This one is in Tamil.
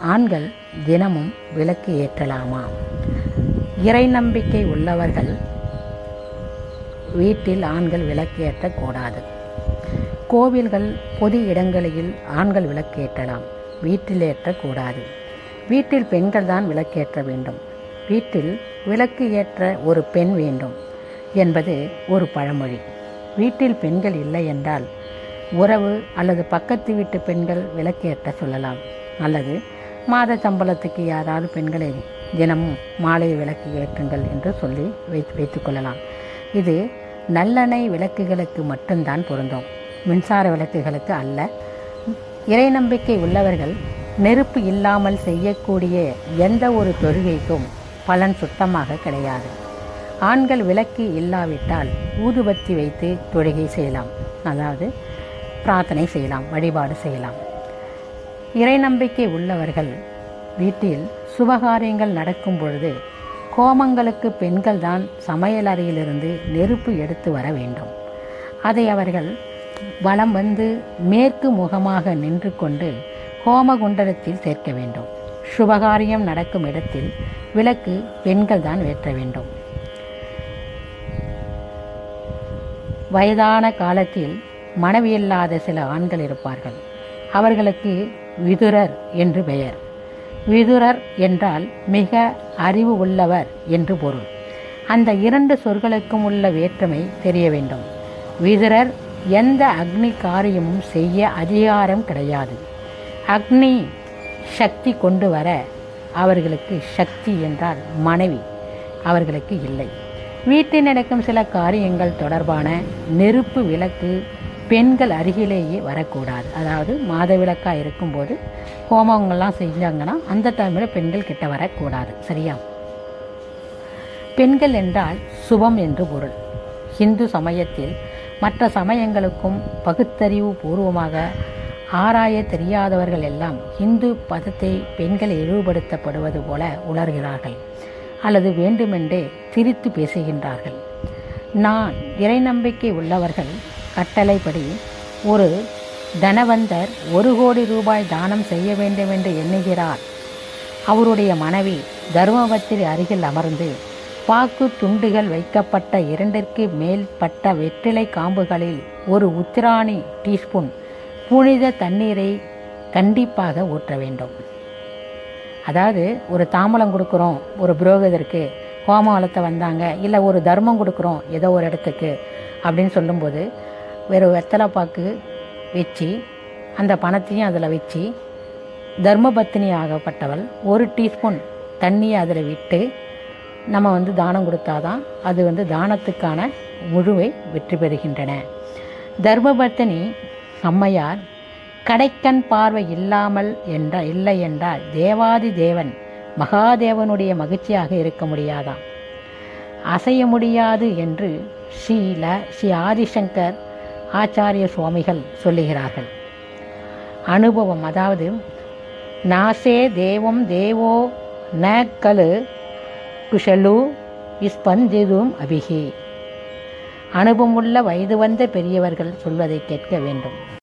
ஆண்கள் தினமும் விளக்கு ஏற்றலாமா இறை நம்பிக்கை உள்ளவர்கள் வீட்டில் ஆண்கள் விளக்கு ஏற்றக்கூடாது கோவில்கள் பொது இடங்களில் ஆண்கள் விளக்கு ஏற்றலாம். வீட்டில் ஏற்றக்கூடாது வீட்டில் பெண்கள் தான் விளக்கேற்ற வேண்டும். வீட்டில் விளக்கு ஏற்ற ஒரு பெண் வேண்டும் என்பது ஒரு பழமொழி. வீட்டில் பெண்கள் இல்லை என்றால் உறவு அல்லது பக்கத்து வீட்டு பெண்கள் விளக்கேற்ற சொல்லலாம். அல்லது மாத சம்பளத்துக்கு யாராவது பெண்களை தினமும் மாலை விளக்கு ஏற்றுங்கள் என்று சொல்லி வைத்து வைத்துக்கொள்ளலாம் இது நல்லெண்ணெய் விளக்குகளுக்கு மட்டும்தான் பொருந்தும். மின்சார விளக்குகளுக்கு அல்ல. இறை நம்பிக்கை உள்ளவர்கள் நெருப்பு இல்லாமல் செய்யக்கூடிய எந்த ஒரு தொழுகைக்கும் பலன் சுத்தமாக கிடையாது. ஆண்கள் விளக்கு இல்லாவிட்டால் ஊதுபத்தி வைத்து தொழுகை செய்யலாம். அதாவது பிரார்த்தனை செய்யலாம் வழிபாடு செய்யலாம். இறை நம்பிக்கை உள்ளவர்கள். வீட்டில் சுபகாரியங்கள் நடக்கும் பொழுது கோமங்களுக்கு பெண்கள் தான் சமையலறையிலிருந்து நெருப்பு எடுத்து வர வேண்டும். அதை அவர்கள் வலம் வந்து மேற்கு முகமாக நின்று கொண்டு ஹோமகுண்டலத்தில் சேர்க்க வேண்டும். சுபகாரியம் நடக்கும் இடத்தில் விளக்கு பெண்கள் தான் ஏற்ற வேண்டும். வயதான காலத்தில் மனைவியில்லாத சில ஆண்கள் இருப்பார்கள். அவர்களுக்கு விதுரர் என்று பெயர். விதுரர் என்றால் மிக அறிவு உள்ளவர் என்று பொருள். அந்த இரண்டு சொற்களுக்கும் உள்ள வேற்றுமை தெரிய வேண்டும். விதுரர் எந்த அக்னி காரியமும் செய்ய அதிகாரம் கிடையாது. அக்னி சக்தி கொண்டு வர அவர்களுக்கு சக்தி என்றால் மனைவி அவர்களுக்கு இல்லை. வீட்டில் நடக்கும் சில காரியங்கள் தொடர்பான நெருப்பு விளக்கு பெண்கள் அருகிலேயே வரக்கூடாது. அதாவது மாதவிளக்காக இருக்கும்போது ஹோமங்கள்லாம் செஞ்சாங்கன்னா அந்த டைமில் பெண்கள் கிட்ட வரக்கூடாது. சரியா? பெண்கள் என்றால் சுபம் என்று பொருள். இந்து சமயத்தில் மற்ற சமயங்களுக்கும் பகுத்தறிவு பூர்வமாக ஆராய தெரியாதவர்கள் எல்லாம் இந்து பதத்தை பெண்கள் இழிவுபடுத்தப்படுவது போல உணர்கிறார்கள். அல்லது வேண்டுமென்றே திரித்து பேசுகின்றார்கள். நான் இறை நம்பிக்கை உள்ளவர்கள் கட்டளைப்படி ஒரு தனவந்தர் ஒரு கோடி ரூபாய் தானம் செய்ய வேண்டும் என்று எண்ணுகிறார். அவருடைய மனைவி தர்மபத்திரி அருகில் அமர்ந்து பாக்கு துண்டுகள் வைக்கப்பட்ட இரண்டிற்கு மேல்பட்ட வெற்றிலை காம்புகளில் ஒரு உத்திராணி டீஸ்பூன் புனித தண்ணீரை கண்டிப்பாக ஊற்ற வேண்டும். அதாவது ஒரு தாம்பலம் கொடுக்குறோம் ஒரு புரோகிதருக்கு ஹோமவளத்தை வந்தாங்க இல்லை ஒரு தர்மம் கொடுக்குறோம் ஏதோ ஒரு இடத்துக்கு அப்படின்னு சொல்லும்போது வெறும் வெத்தலை பாக்கு வச்சு அந்த பணத்தையும் அதில் வச்சு தர்மபத்தினி ஆகப்பட்டவள் ஒரு டீஸ்பூன் தண்ணியை அதில் விட்டு நம்ம வந்து தானம் கொடுத்தாதான் அது வந்து தானத்துக்கான முழுவை வெற்றி பெறுகின்றன. தர்மபத்தினி அம்மையார் கடைக்கண் பார்வை இல்லாமல் என்ற இல்லை என்றால் தேவாதி தேவன் மகாதேவனுடைய மகிழ்ச்சியாக இருக்க முடியாதாம். அசைய முடியாது என்று ஸ்ரீல ஸ்ரீ ஆதிசங்கர் ஆச்சாரிய சுவாமிகள் சொல்லுகிறார்கள். அனுபவம் அதாவது நாசே தேவம் தேவோ ந கலு குஷலு இஸ்பந்திதும் அபிகி அனுபவமுள்ள வயது வந்த பெரியவர்கள் சொல்வதை கேட்க வேண்டும்.